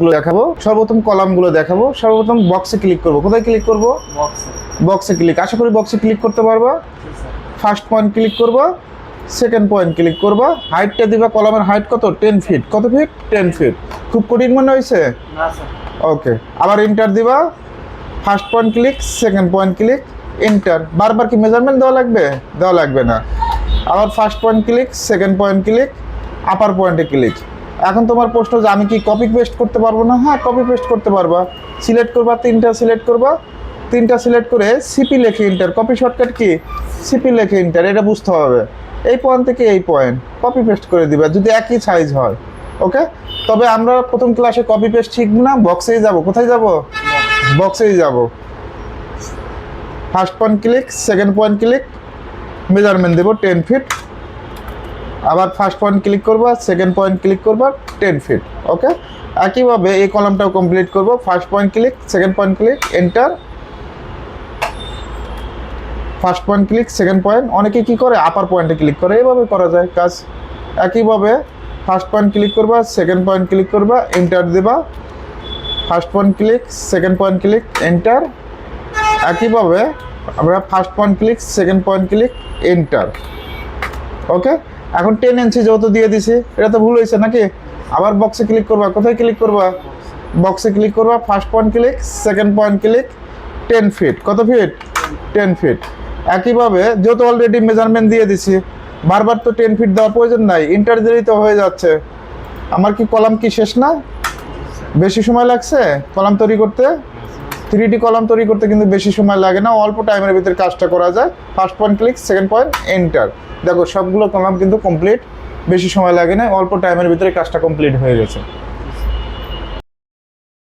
গুলো দেখাবো সর্বপ্রথম কলামগুলো দেখাবো সর্বপ্রথম বক্সে ক্লিক করব। কোথায় ক্লিক করব? বক্সে বক্সে ক্লিক আশা করি বক্সে ক্লিক করতে পারবা। ফার্স্ট পয়েন্ট ক্লিক করবা সেকেন্ড পয়েন্ট ক্লিক করবা। হাইটটা দিবা কলামের হাইট কত? টেন ফিট কত ফিট টেন ফিট খুব কঠিন মনে হয়েছে? ওকে আবার ইন্টার দিবা। First point click second point click enter বারবার কি মেজারমেন্ট দেওয়া লাগবে? দেওয়া লাগবে না। আবার first point click second point click upper পয়েন্টে ক্লিক এখন তোমার প্রশ্ন যে আমি কি কপি পেস্ট করতে পারব না? হ্যাঁ কপি পেস্ট করতে পারবা। সিলেক্ট করবা, তিনটা সিলেক্ট করবা। তিনটা সিলেক্ট করে সিপি লেখে ইন্টার কপি শর্টকাট কি? সিপি লেখে ইন্টার এটা বুঝতে হবে। এই পয়েন্ট থেকে এই পয়েন্ট কপি পেস্ট করে দিবা, যদি একই সাইজ হয়। ওকে তবে আমরা প্রথম ক্লাসে কপি পেস্ট শিখব না? বক্সেই যাব। কোথায় যাব? বক্সেই যাব। First point click second point click measurement দেবো টেন ফিট আবার ফার্স্ট পয়েন্ট ক্লিক করবা সেকেন্ড পয়েন্ট ক্লিক করবা টেন ফিট ওকে একইভাবে এই কলামটাও কমপ্লিট করব first point click second point click enter first point click second point অনেকে কি করে? আপার পয়েন্টে ক্লিক করে এইভাবে করা যায় কাজ। একইভাবে ফার্স্ট পয়েন্ট ক্লিক করবা সেকেন্ড পয়েন্ট ক্লিক করবা এন্টার দেবা। First point click second point click enter একইভাবে আমরা first point click second point click enter okay এখন টেন ইঞ্চি যেহেতু দিয়ে দিছি, এটা তো ভুল হয়েছে নাকি? আবার বক্সে ক্লিক করবা। কোথায় ক্লিক করবা? বক্সে ক্লিক করবা first point click second point click ten feet কত ফিট টেন ফিট একইভাবে যেহেতু অলরেডি মেজারমেন্ট দিয়ে দিছি, বারবার তো টেন ফিট দেওয়ার প্রয়োজন নাই। ইন্টার দিলেই তো হয়ে যাচ্ছে। আমার কি কলাম কি শেষ না? বেশি সময় লাগছে কলাম তৈরি করতে? থ্রি ডি কলাম তৈরি করতে কিন্তু বেশি সময় লাগে না। অল্প টাইমের ভিতরে কাজটা করা যায়। First point click second point enter দেখো, সবগুলো কলাম কিন্তু কমপ্লিট বেশি সময় লাগে না, অল্প টাইমের ভিতরে কাজটা কমপ্লিট হয়ে গেছে।